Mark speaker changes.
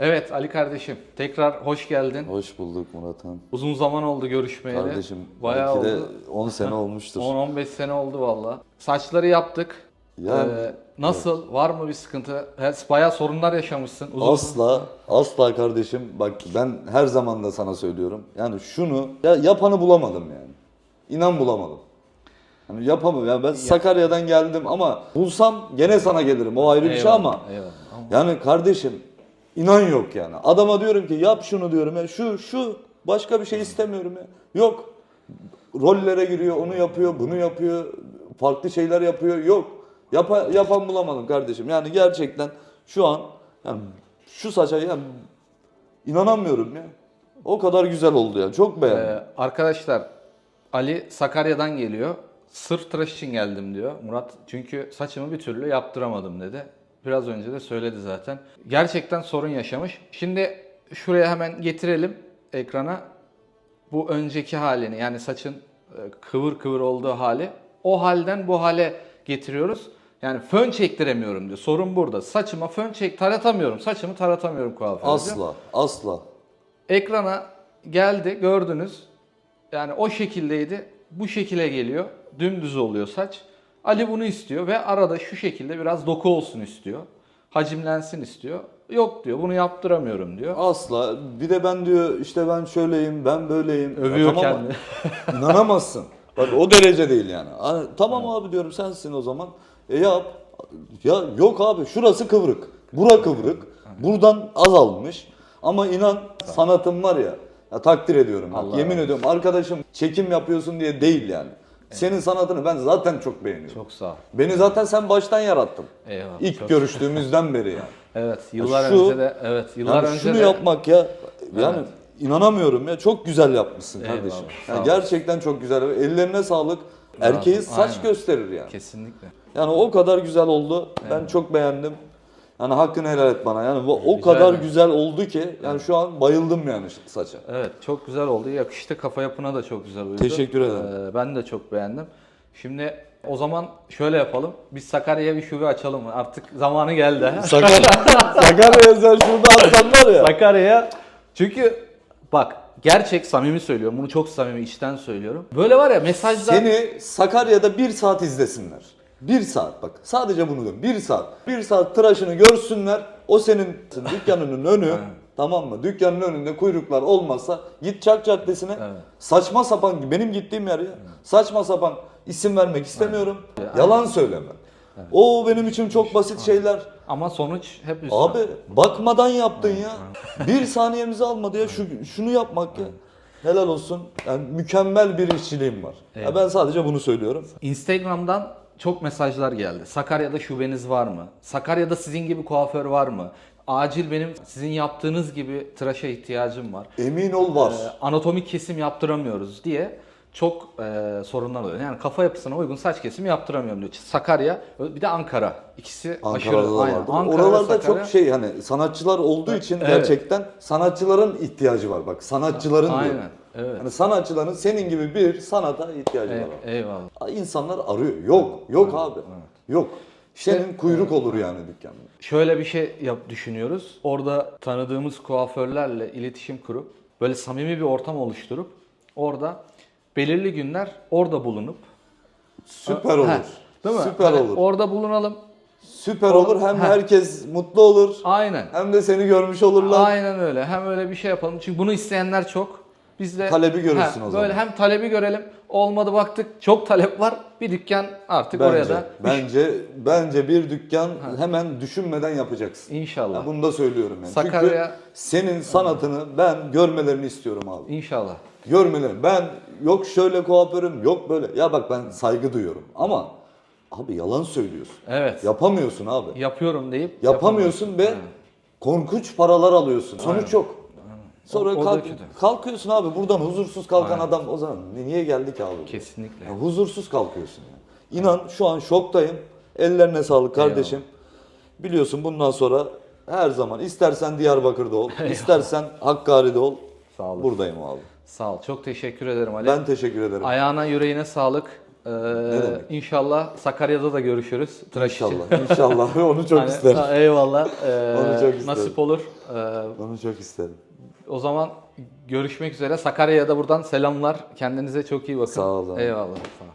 Speaker 1: Evet Ali kardeşim tekrar hoş geldin.
Speaker 2: Hoş bulduk Murat'ım.
Speaker 1: Uzun zaman oldu görüşmeyeli.
Speaker 2: Kardeşim
Speaker 1: Bayağı
Speaker 2: belki de
Speaker 1: oldu.
Speaker 2: 10 sene olmuştur.
Speaker 1: 10-15 sene oldu valla. Saçları yaptık.
Speaker 2: Ya
Speaker 1: Ee, nasıl? Var mı bir sıkıntı? Bayağı sorunlar yaşamışsın. Uzun
Speaker 2: asla asla kardeşim bak ben her zaman da sana söylüyorum. Yani şunu ya yapanı bulamadım yani. İnan bulamadım. Hani yapamam ya ben Sakarya'dan geldim ama bulsam gene sana gelirim. O ayrı bir şey
Speaker 1: Eyvallah,
Speaker 2: ama
Speaker 1: eyvallah.
Speaker 2: Yani kardeşim inan yok yani. Adama diyorum ki yap şunu diyorum ya. Şu şu başka bir şey istemiyorum ya. Yok. Rollere giriyor, onu yapıyor, bunu yapıyor, farklı şeyler yapıyor. Yok. Yapa, yapan bulamadım kardeşim. Yani gerçekten şu an yani şu saça yani inanamıyorum ya. O kadar güzel oldu ya. Çok beğendim.
Speaker 1: Ee, arkadaşlar Ali Sakarya'dan geliyor. Sırf tıraş için geldim diyor. Murat çünkü saçımı bir türlü yaptıramadım dedi. Biraz önce de söyledi zaten. Gerçekten sorun yaşamış. Şimdi şuraya hemen getirelim ekrana. Bu önceki halini yani saçın e, kıvır kıvır olduğu hali. O halden bu hale getiriyoruz. Yani fön çektiremiyorum diyor. Sorun burada. Saçıma fön çek taratamıyorum. Saçımı taratamıyorum kuaförde.
Speaker 2: asla, asla.
Speaker 1: Ekrana geldi gördünüz. Yani o şekildeydi. Bu şekile geliyor. Dümdüz oluyor saç. Ali bunu istiyor ve arada şu şekilde biraz doku olsun istiyor. Hacimlensin istiyor. Yok diyor bunu yaptıramıyorum diyor.
Speaker 2: Asla. Bir de ben diyor işte ben şöyleyim, ben böyleyim. Ya
Speaker 1: Övüyor
Speaker 2: tamam,
Speaker 1: kendini.
Speaker 2: İnanamazsın. Bak o derece değil yani. Ha, Tamam abi diyorum sensin o zaman. E yap. Ya yok abi şurası kıvrık. Bura kıvrık. Buradan azalmış. Ama inan sanatım var ya. Ya takdir ediyorum.
Speaker 1: Allah
Speaker 2: yemin ediyorum arkadaşım çekim yapıyorsun diye değil yani. Senin sanatını ben zaten çok beğeniyorum.
Speaker 1: Çok sağ ol.
Speaker 2: Beni zaten sen baştan yarattın.
Speaker 1: Eyvallah.
Speaker 2: İlk
Speaker 1: Çok-
Speaker 2: görüştüğümüzden beri yani.
Speaker 1: Evet yıllar
Speaker 2: Şu-
Speaker 1: önce de evet yıllar
Speaker 2: Yani
Speaker 1: önce
Speaker 2: şunu
Speaker 1: de
Speaker 2: yapmak ya yani inanamıyorum ya çok güzel yapmışsın
Speaker 1: Eyvallah,
Speaker 2: kardeşim.
Speaker 1: sağ
Speaker 2: Yani
Speaker 1: ol.
Speaker 2: gerçekten çok güzel. Ellerine sağlık. Erkeği saç
Speaker 1: aynen.
Speaker 2: gösterir yani.
Speaker 1: kesinlikle.
Speaker 2: Yani o kadar güzel oldu. Ben çok beğendim. Yani hakkını helal et bana. Yani bu o
Speaker 1: Rica
Speaker 2: kadar
Speaker 1: ederim.
Speaker 2: güzel oldu ki yani şu an bayıldım yani saça.
Speaker 1: Evet çok güzel oldu. Yakıştı kafa yapına da çok güzel uydu.
Speaker 2: Teşekkür ederim.
Speaker 1: Ee, ben de çok beğendim. Şimdi o zaman şöyle yapalım. Biz Sakarya'ya bir şube açalım? Artık zamanı geldi.
Speaker 2: Sakarya, Sakarya özel şurada atsan var ya.
Speaker 1: Sakarya'ya. Çünkü bak gerçek samimi söylüyorum. Bunu çok samimi içten söylüyorum. Böyle var ya mesajlar
Speaker 2: Seni Sakarya'da bir saat izlesinler. Bir saat bak. Sadece bunu diyorum. Bir saat. Bir saat tıraşını görsünler. O senin dükkanının önü. tamam mı? Dükkanın önünde kuyruklar olmasa git Çark Caddesi'ne.
Speaker 1: Evet.
Speaker 2: Saçma sapan benim gittiğim yer ya. Saçma sapan isim vermek istemiyorum. Yalan söyleme. O benim için çok basit şeyler.
Speaker 1: ama sonuç hep üstüne.
Speaker 2: Abi bakmadan yaptın ya. Bir saniyemizi almadı ya. Şu, şunu yapmak ya. Helal olsun. Yani mükemmel bir işçiliğim var. Ya ben sadece bunu söylüyorum.
Speaker 1: Instagram'dan çok mesajlar geldi. Sakarya'da şubeniz var mı? Sakarya'da sizin gibi kuaför var mı? Acil benim sizin yaptığınız gibi tıraşa ihtiyacım var.
Speaker 2: Emin ol var.
Speaker 1: Ee, anatomik kesim yaptıramıyoruz diye çok e, sorunlar oluyor. Yani kafa yapısına uygun saç kesimi yaptıramıyorum diyor. Sakarya bir de Ankara. İkisi
Speaker 2: Ankara'da
Speaker 1: aşırı
Speaker 2: da
Speaker 1: aynen. Ankara,
Speaker 2: Oralarda
Speaker 1: Sakarya.
Speaker 2: çok şey hani sanatçılar olduğu için
Speaker 1: Evet.
Speaker 2: gerçekten sanatçıların ihtiyacı var. Bak sanatçıların diyor.
Speaker 1: Aynen. Evet.
Speaker 2: Hani sanatçıların senin gibi bir sanata ihtiyacı
Speaker 1: E-
Speaker 2: var.
Speaker 1: eyvallah.
Speaker 2: İnsanlar arıyor. Yok. Yok abi. Yok. Senin kuyruk olur yani dükkanda.
Speaker 1: Şöyle bir şey yap düşünüyoruz. Orada tanıdığımız kuaförlerle iletişim kurup böyle samimi bir ortam oluşturup orada belirli günler orada bulunup
Speaker 2: Süper olur.
Speaker 1: Heh, değil mi?
Speaker 2: Süper
Speaker 1: Hani
Speaker 2: olur.
Speaker 1: Orada bulunalım.
Speaker 2: Süper olur. Hem
Speaker 1: Heh.
Speaker 2: herkes mutlu olur.
Speaker 1: Aynen.
Speaker 2: Hem de seni görmüş olurlar.
Speaker 1: Aynen öyle. Hem öyle bir şey yapalım. Çünkü bunu isteyenler çok. Biz de
Speaker 2: Talebi görürsün o zaman.
Speaker 1: Böyle hem talebi görelim. Olmadı baktık çok talep var. Bir dükkan artık oraya
Speaker 2: Bence,
Speaker 1: da.
Speaker 2: bence, bence bir dükkan hemen düşünmeden yapacaksın.
Speaker 1: İnşallah.
Speaker 2: Bunu da söylüyorum yani.
Speaker 1: Sakarya-
Speaker 2: Çünkü senin sanatını ben görmelerini istiyorum abi.
Speaker 1: İnşallah.
Speaker 2: Görmelerini. Ben yok şöyle kuaförüm, yok böyle. Ya bak ben saygı duyuyorum ama abi yalan söylüyorsun.
Speaker 1: Evet.
Speaker 2: Yapamıyorsun abi.
Speaker 1: Yapıyorum deyip
Speaker 2: Yapamıyorsun ve korkunç paralar alıyorsun. Sonuç yok. Sonra
Speaker 1: O- o da
Speaker 2: kalk-
Speaker 1: kötü.
Speaker 2: kalkıyorsun abi buradan huzursuz kalkan adam o zaman niye geldik abi?
Speaker 1: Kesinlikle.
Speaker 2: Ya huzursuz kalkıyorsun yani. İnan şu an şoktayım. Ellerine sağlık kardeşim. Biliyorsun bundan sonra her zaman istersen Diyarbakır'da ol, istersen Hakkari'de ol.
Speaker 1: Sağ olasın.
Speaker 2: Buradayım abi.
Speaker 1: Sağ ol. Çok teşekkür ederim Ali.
Speaker 2: Ben teşekkür ederim.
Speaker 1: Ayağına yüreğine sağlık. Ee, inşallah Sakarya'da da görüşürüz. Tıraş için.
Speaker 2: İnşallah. İnşallah. Onu çok
Speaker 1: Hani,
Speaker 2: isterim.
Speaker 1: eyvallah. Ee,
Speaker 2: Onu çok isterim.
Speaker 1: nasip olur. Ee,
Speaker 2: Onu çok isterim.
Speaker 1: o zaman görüşmek üzere. Sakarya'ya da buradan selamlar. Kendinize çok iyi bakın.
Speaker 2: Sağ olun.
Speaker 1: Eyvallah. Sağ ol.